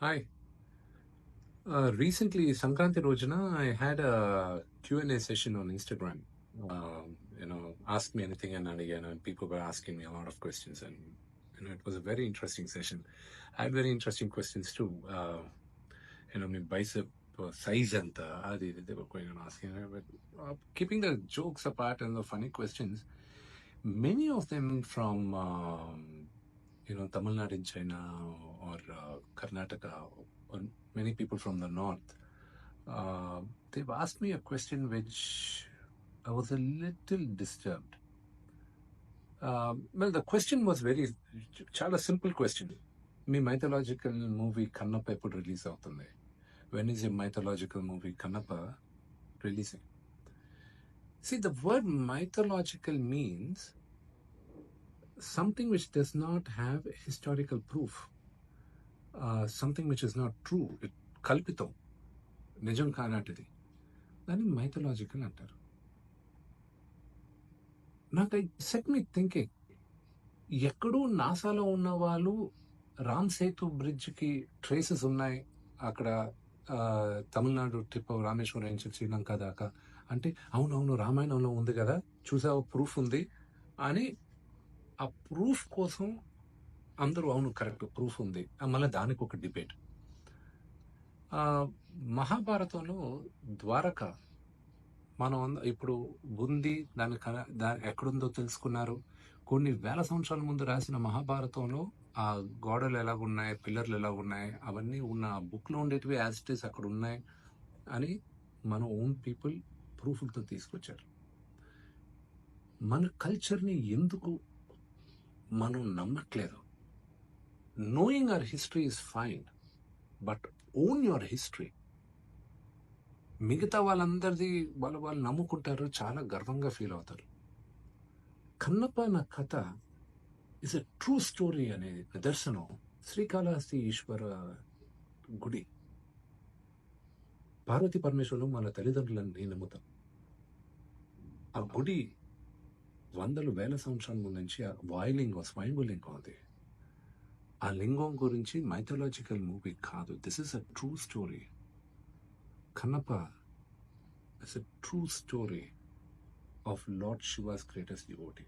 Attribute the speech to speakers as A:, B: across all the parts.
A: Hi. Uh, recently, Sankranti Rojana, I had a Q&A session on Instagram. Um, you know, ask me anything and again, and people were asking me a lot of questions, and you know, it was a very interesting session. I had very interesting questions too. Uh, you know, my bicep uh, size and uh, they, they were going on asking. But uh, keeping the jokes apart and the funny questions, many of them from um, you know Tamil Nadu in China or Karnataka or many people from the north. Uh, they've asked me a question which I was a little disturbed. Um, well, the question was very చాలా simple question మీ mythological movie Kannappa ఎప్పుడు release అవుతుంది when is a mythological movie Kannappa releasing see the word mythological means something which does not have historical proof, Something which is not true it కల్పితం నిజం కానటిది దాన్ని mythological అంటారు నాకు I set me thinking ఎక్కడో నాసాలో ఉన్న వాళ్ళు Ram Setu బ్రిడ్జ్కి traces ఉన్నాయి. అక్కడ తమిళనాడు ట్రిప్ రామేశ్వరం నుంచి శ్రీలంక దాకా. అంటే అవునవును రామాయణంలో ఉంది కదా చూసావు ప్రూఫ్ ఉంది. అని ఆ ప్రూఫ్ కోసం అందరూ అవును కరెక్ట్. ప్రూఫ్ ఉంది. మళ్ళీ దానికి ఒక డిబేట్. మహాభారతంలో ద్వారక మనం అంద- ఇప్పుడు ఉంది దాని దాని ఎక్కడుందో తెలుసుకున్నారు. కొన్ని వేల సంవత్సరాల ముందు రాసిన మహాభారతంలో ఆ గోడలు ఎలాగున్నాయి పిల్లర్లు ఎలాగున్నాయి అవన్నీ ఉన్న బుక్లో ఉండేటివి యాజ్ ఇట్ ఈస్ అక్కడ ఉన్నాయి అని మన ఓన్ పీపుల్ ప్రూఫ్లతో తీసుకొచ్చారు. మన కల్చర్ని ఎందుకు మనం నమ్మట్లేదు? Knowing our history is fine but own your history మిగతా వాళ్ళందరిది వాళ్ళు వాళ్ళు నమ్ముకుంటారు చాలా గర్వంగా ఫీల్ అవుతారు. కన్నప్ప నా కథ ఇస్ ఎ ట్రూ స్టోరీ అనే నిదర్శనం శ్రీకాళహస్తి ఈశ్వర గుడి. పార్వతీ పరమేశ్వరులు మన తల్లిదండ్రులను నేను నమ్ముతాం. ఆ గుడి వందలు వేల సంవత్సరాల ముందు నుంచి ఆ వాయులింగం స్వయంభులింగం అది. ఆ లింగం గురించి మైథలాజికల్ మూవీ కాదు. This is a true story Kannappa is a true story of lord Shiva's greatest devotee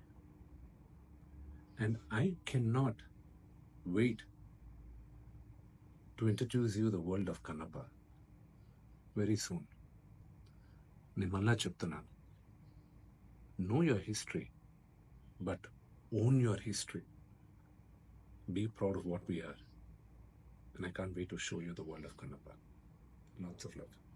A: and I can not wait to introduce you the world of Kannappa very soon నేను మళ్ళా చెప్తున్నాను. Know your history but own your history Be proud of what we are. And I can't wait to show you the world of Kannapa. Lots of love.